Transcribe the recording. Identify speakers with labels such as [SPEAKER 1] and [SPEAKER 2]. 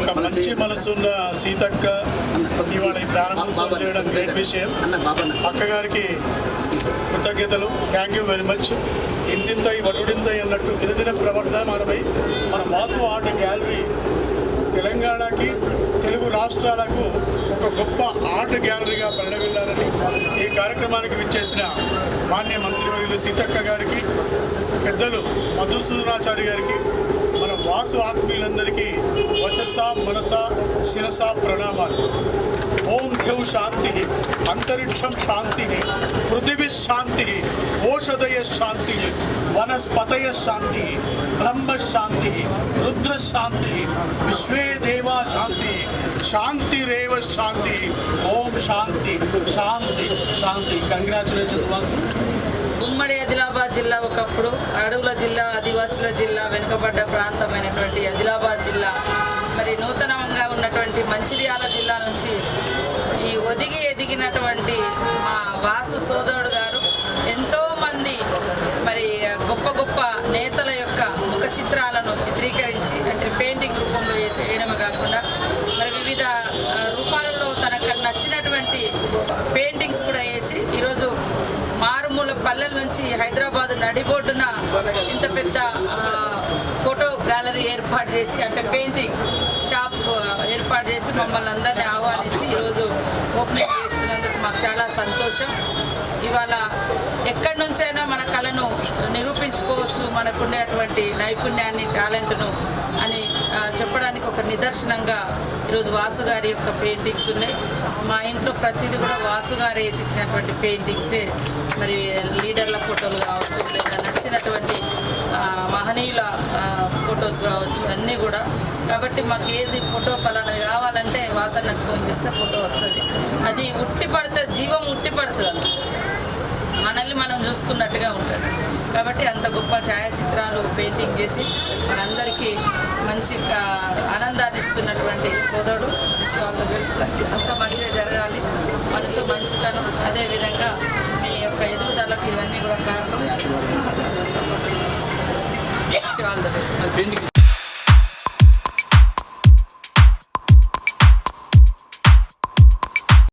[SPEAKER 1] ఒక మంచి మనసున్న సీతక్క ఇవాళ ఈ ప్రారంభోత్సవం చేయడం గ్రేట్ విషయం.
[SPEAKER 2] బాబన్న
[SPEAKER 1] అక్కగారికి కృతజ్ఞతలు. థ్యాంక్ యూ వెరీ మచ్ ఇంతింతై వటుడింతై అన్నట్టు దినదిన ప్రవర్ధమానమై మన వాసు ఆర్ట్ గ్యాలరీ తెలంగాణకి తెలుగు రాష్ట్రాలకు ఒక గొప్ప ఆర్ట్ గ్యాలరీగా పరిణమిల్లాలని ఈ కార్యక్రమానికి విచ్చేసిన మాన్య మంత్రివర్యులు సీతక్క గారికి పెద్దలు మధుసూదనాచారి గారికి వాసు ఆత్మీయులందరికీ వచస మనస శిరస ప్రణామాలు. ఓం దేవు శాంతి అంతరిక్షం శాంతి పృథివీ శాంతి ఓషధయ శాంతి వనస్పతయ శాంతి బ్రహ్మ శాంతి రుద్ర శాంతి విశ్వే దేవా శాంతి శాంతిరేవ శాంతి ఓం శాంతి శాంతి శాంతి. కంగ్రాచులేషన్ వాసు
[SPEAKER 3] జిల్లా ఒకప్పుడు అడవుల జిల్లా ఆదివాసుల జిల్లా వెనుకబడ్డ ప్రాంతమైనటువంటి ఆదిలాబాద్ జిల్లా. మరి నూతనంగా ఉన్నటువంటి మంచిర్యాల జిల్లా నుంచి ఈ ఒదిగి ఎదిగినటువంటి మా వాసు సోదరుడు గారు ఎంతో మంది మరి గొప్ప గొప్ప నేతల యొక్క ముఖ చిత్రాలను చిత్రీకరించి అంటే పెయింటింగ్ రూపంలో వేసి వేయడం కాకుండా మరి వివిధ ఆ, రూపాలలో తనకు నచ్చినటువంటి పెయింటింగ్స్ కూడా వేసి ఈరోజు మారుమూల పల్లెల నుంచి హైదరాబాద్ నడిబొడ్డున ఇంత పెద్ద ఫోటో గ్యాలరీ ఏర్పాటు చేసి అంటే పెయింటింగ్ షాప్ ఏర్పాటు చేసి మమ్మల్ని అందరినీ ఆహ్వానించి ఈరోజు ఓపెనింగ్ చేస్తున్నందుకు మాకు చాలా సంతోషం. ఇవాళ ఎక్కడి నుంచైనా మన కళను నిరూపించుకోవచ్చు మనకుండేటువంటి నైపుణ్యాన్ని టాలెంట్ను అని చెప్పడానికి ఒక నిదర్శనంగా ఈరోజు వాసు గారి యొక్క పెయింటింగ్స్ ఉన్నాయి. మా ఇంట్లో ప్రతిదీ కూడా వాసు గారు వేసి ఇచ్చినటువంటి పెయింటింగ్సే. మరి లీడర్ల ఫోటోలు కావచ్చు లేదా నచ్చినటువంటి మహనీయుల ఫొటోస్ కావచ్చు అన్నీ కూడా. కాబట్టి మాకు ఏది ఫోటో పలానా కావాలంటే వాసన్నకు ఫోన్ చేస్తే ఫోటో వస్తుంది. అది ఉట్టి పడితే జీవం ఉట్టి పడుతుంది మనల్ని మనం చూసుకున్నట్టుగా ఉంటుంది. కాబట్టి అంత గొప్ప ఛాయాచిత్రాలు పెయింటింగ్ చేసి మనందరికీ మంచి ఆనందాన్ని ఇస్తున్నటువంటి సోదరుడు. విష్ ఆల్ ద బెస్ట్ అంత మంచిగా జరగాలి. మనసు మంచితనం. అదేవిధంగా మీ యొక్క ఎదుగుదలకు ఇవన్నీ కూడా కారణం. Wish all the best